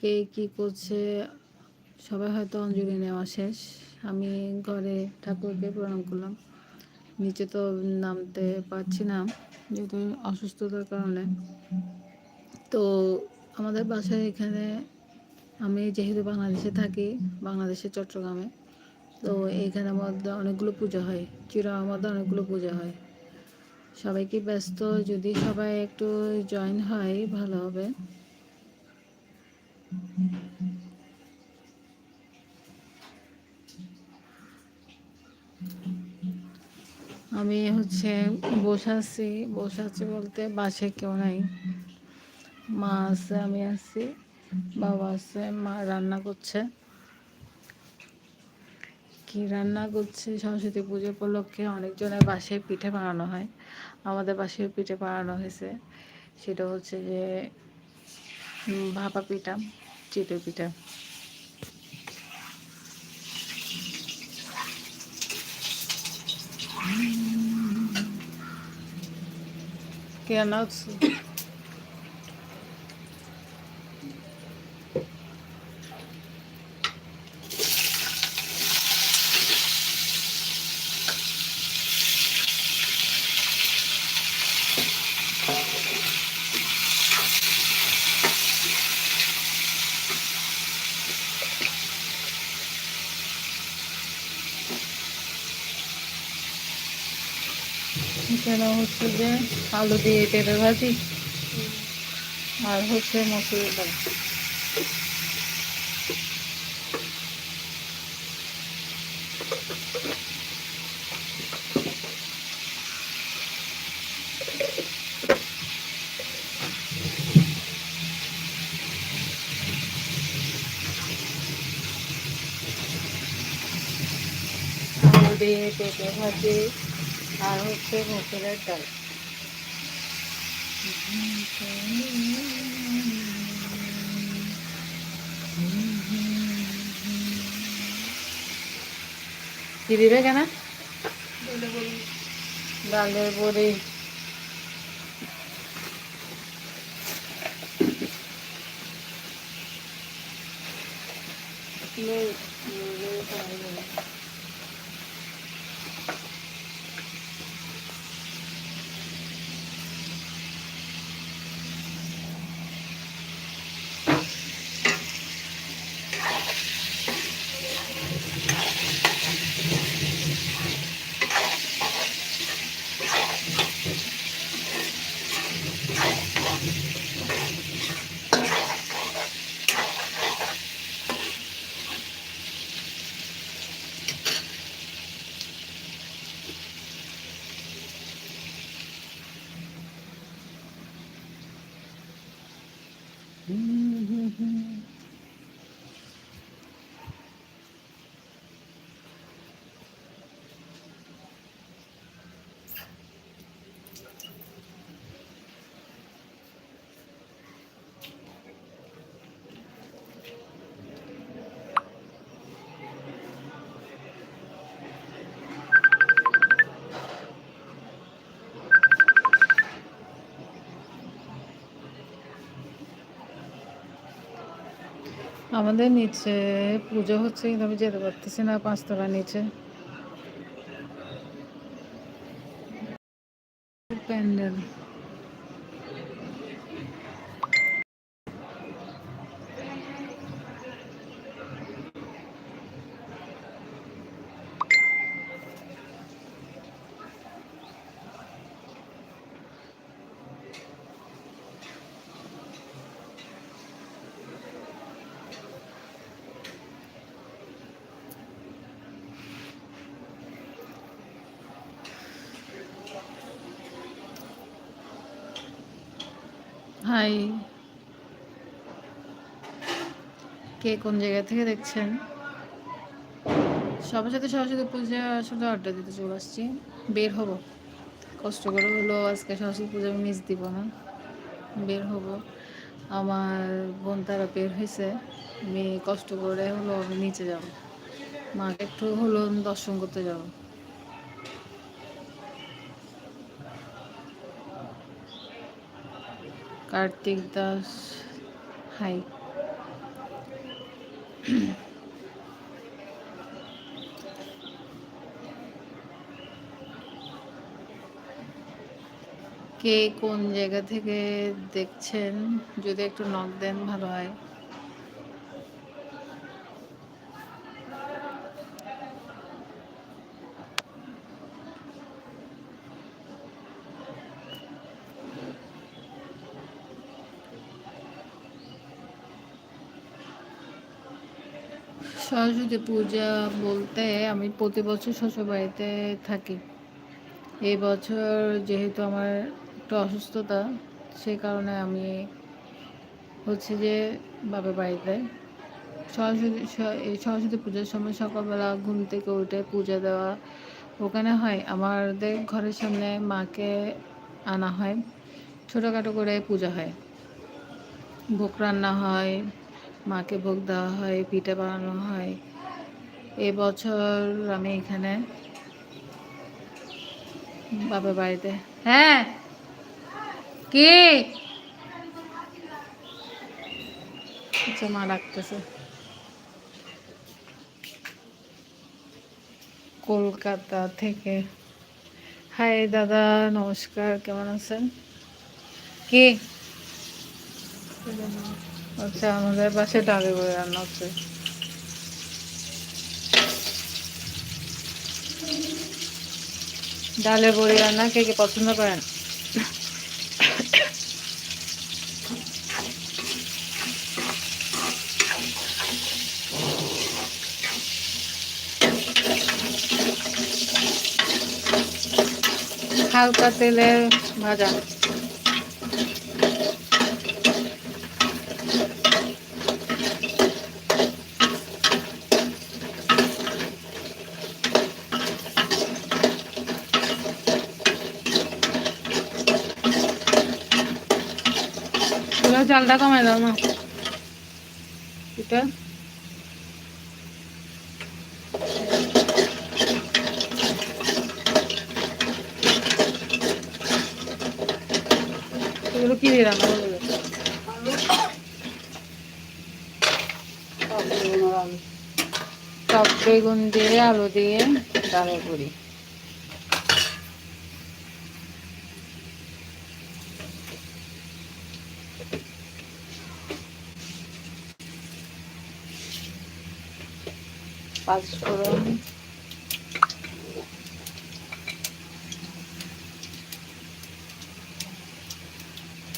কে কী করছে, সবাই হয়তো অঞ্জলি নেওয়া শেষ। আমি ঘরে ঠাকুরকে প্রণাম করলাম। নিচে তো নামতে পারছি না, যেহেতু অসুস্থতার কারণে। তো আমাদের বাসায় এখানে আমি যেহেতু বাংলাদেশে থাকি, বাংলাদেশের চট্টগ্রামে, তো এইখানে মধ্যে অনেকগুলো পূজা হয় চিরার মধ্যে অনেকগুলো পূজা হয়। সবাই কি ব্যস্ত? যদি সবাই একটু জয়েন হয়, ভালো হবে। আমি হচ্ছে বসে আছি বসে আছি বলতে বাসে কেউ নাই। মা আছে, আমি আছি, বাবা আছে, মা রান্না করছে। কি রান্না করছে? সরস্বতী পুজো উপলক্ষে অনেকজনের বাসায় পিঠে বানানো হয়। আমাদের বাসায় পিঠে বানানো হয়েছে। সেটা হচ্ছে যে ভাপা পিঠা চিতই পিঠা। কে রান্না হচ্ছে যে আলু দিয়ে পেঁপে ভাজি আর হচ্ছে মসুর ডাল। দিয়ে পেঁপে ভাজি আর হচ্ছে মুসুরের ডাল। কি দিবে কেন ডালের বড়ি। আমাদের নিচে পুজো হচ্ছে কিন্তু আমি যেতে পারতেছি না পাঁচতলা নিচে। প্যান্ডেল। হাই। কে কোন জায়গা থেকে দেখছেন? সবার সাথে সরস্বতী পূজা আসলে আড্ডা দিতে চলে আসছি। বের হব। কষ্ট করে হলো আজকে সরস্বতী পূজা মিস দিব না। বের হব। আমার বোন তারা বের হয়েছে। আমি কষ্ট করে হলো আমি নিচে যাব। মাকে একটু হলো দর্শন করতে যাব। কার্তিক দাস হাই। কে কোন জায়গা থেকে দেখছেন? যদি একটু নক দেন ভালো হয়। সরস্বতী পূজা বলতে আমি প্রতি বছর শ্বশুরবাড়িতে থাকি। এই বছর যেহেতু আমার একটু অসুস্থতা সেই কারণে আমি হচ্ছে যে বাবার বাড়িতে সরস্বতী এই সরস্বতী পূজার সময় সকালবেলা ঘুম থেকে উঠে পূজা দেওয়া ওখানে হয়। আমাদের ঘরের সামনে মাকে আনা হয়। ছোটোখাটো করে পূজা হয়। ভোগ রান্না হয়। মাকে ভোগ দেওয়া হয়, পিঠে বানানো হয়। এবছর আমি এখানে বাবার বাড়িতে। হ্যাঁ কি? আচ্ছা মা ডাকতেছে। কলকাতা থেকে। হাই দাদা, নমস্কার, কেমন আছেন? কি? আচ্ছা আমাদের পাশে ডালে বড়ি রান্না হচ্ছে। ডালের বড়ি রান্না কে কে পছন্দ করেন? হালকা তেলে ভাজা। চালটা কমাই দাও না এটা। এগুলো কি দিয়ে রান্না করবে? টক বেগুন দিয়ে আলু দিয়ে। ডালের পুরি পাঁচফোড়ন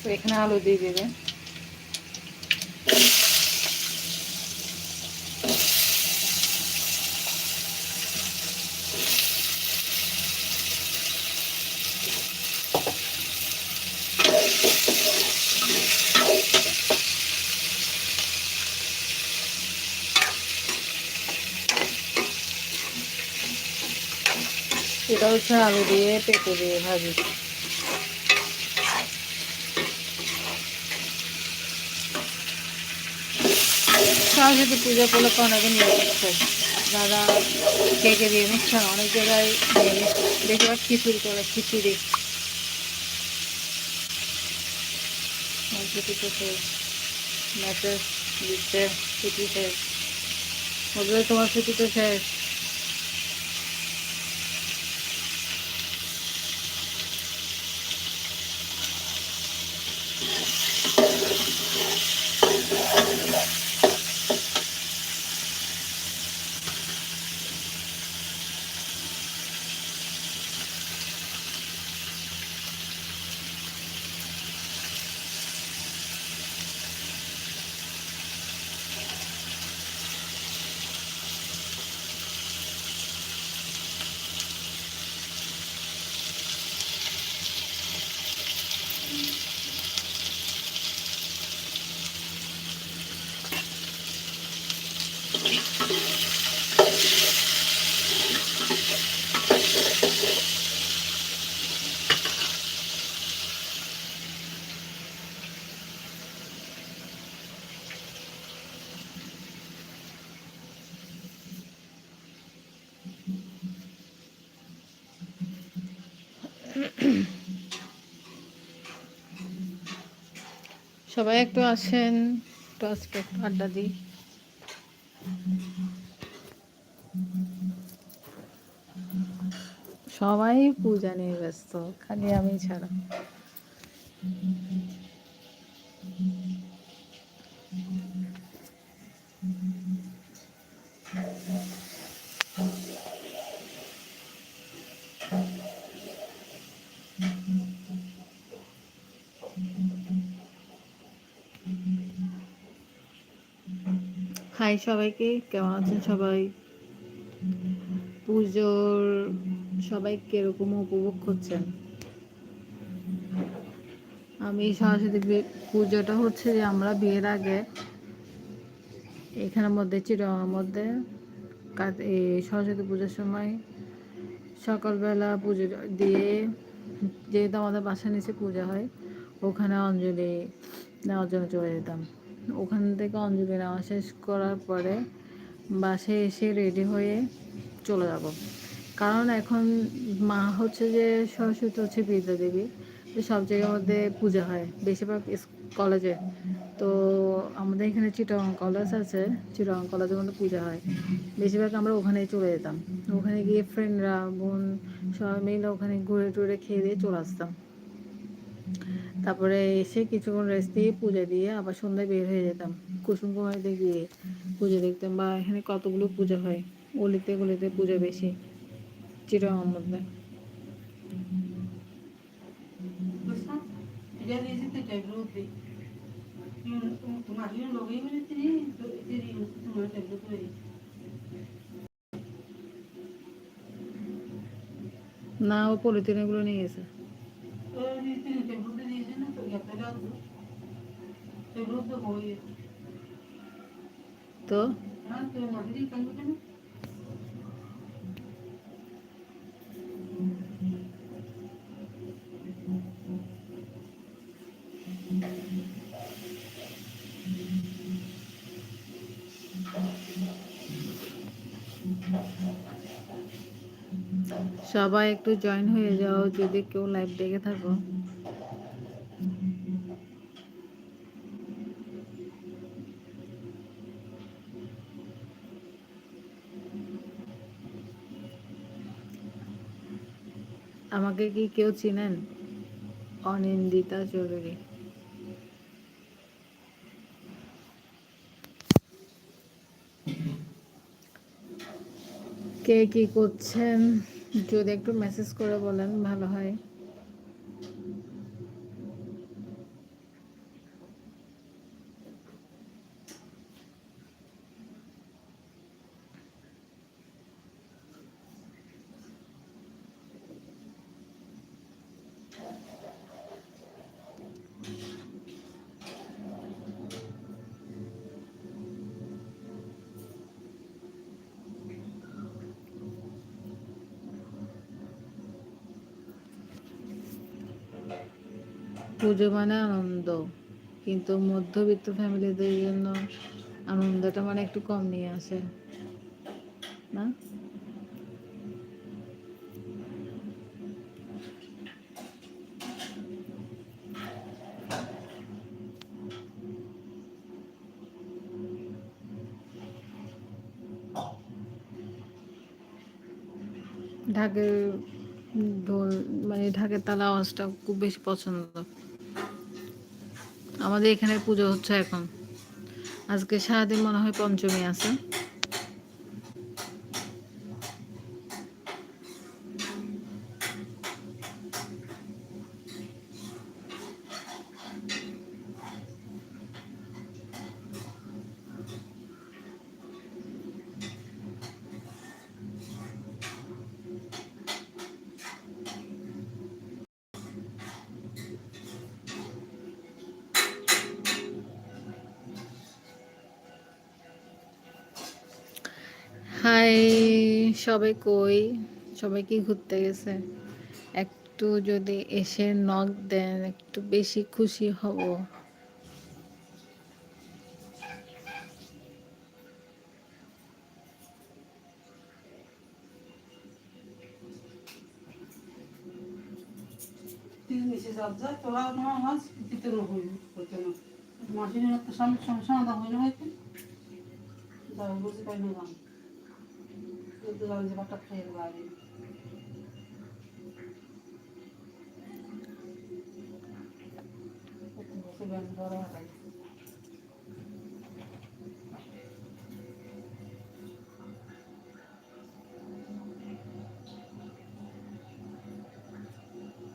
তো এখানে আলু দিয়ে দেবে। এটা হচ্ছে আলু দিয়ে, পেঁপে দিয়ে ভাজি। সরস্বতী পুজো করলে অনেকে নিচ্ছে দাদা কে কে দিয়ে নিচ্ছে অনেক জায়গায় নিচ্ছে বেশিরভাগ খিচুড়ি করে খিচুড়ি সরস্বতী মেসেজ দিচ্ছে ছুটি শেষ। বলবে তোমার ছুটি তো শেষ। সবাই একটু আসেন, একটু আজকে একটু আড্ডা দিই। সবাই পূজা নিয়ে ব্যস্ত, খালি আমি ছাড়া। হাই সবাইকে। কেমন আছেন সবাই? পুজোর সবাই কীরকম উপভোগ করছেন? আমি সরস্বতী পুজোটা হচ্ছে যে আমরা বিয়ের আগে এখানের মধ্যে চিরঙের মধ্যে সরস্বতী পুজোর সময় সকালবেলা পুজো দিয়ে যেহেতু আমাদের বাসার নিচে পূজা হয়, ওখানে অঞ্জলি নেওয়ার জন্য চলে যেতাম। ওখান থেকে অঞ্জলি নেওয়া শেষ করার পরে বাসায় এসে রেডি হয়ে চলে যাব। কারণ এখন মা হচ্ছে যে সরস্বতী হচ্ছে বিদ্যা দেবী সব জায়গার মধ্যে পূজা হয়। বেশিরভাগ কলেজে। তো আমাদের এখানে চিটং কলেজ আছে চিটং কলেজের মধ্যে পূজা হয়। বেশিরভাগ আমরা ওখানেই চলে যেতাম। ওখানে গিয়ে ফ্রেন্ডরা বোন, সবাই মিলে ওখানে ঘুরে টুরে খেয়ে দিয়ে চলে আসতাম। তারপরে এসে কিছুক্ষণ রেস্ট দিয়ে পূজা দিয়ে আবার সন্ধ্যায় বের হয়ে যেতাম কুসুম কুমারীতে গিয়ে পুজো দেখতাম বা এখানে কতগুলো পুজো হয় গলিতে গলিতে পুজো বেশি চিটাগাংয়ের মধ্যে. না, ও পলিথিন এগুলো নিয়ে গেছে তো. সবাই একটু জয়েন হয়ে যাও যদি কেউ লাইভ দেখে থাকো আমাকে কি কেউ চিনেন? অনিন্দিতা চৌধুরী। কে কি করছেন? যদি একটু মেসেজ করে বলেন, ভালো হয়। পুজো মানে আনন্দ, কিন্তু মধ্যবিত্ত ফ্যামিলিদের জন্য আনন্দটা মানে একটু কম নিয়ে আসে, না? ঢাকের ঢোল মানে ঢাকের তালা আওয়াজটা খুব বেশি পছন্দ। আমাদের এখানে পুজো হচ্ছে এখন। আজকে সারাদিন মনে হয় পঞ্চমী আছে। হাই সবাই কই? সবাই কি ঘুরতে গেছে? একটু যদি এসে নক দেন, একটু বেশি খুশি হব. মাসির একটা সমস্যা না হইল হয়তো বুঝতে পারি না গান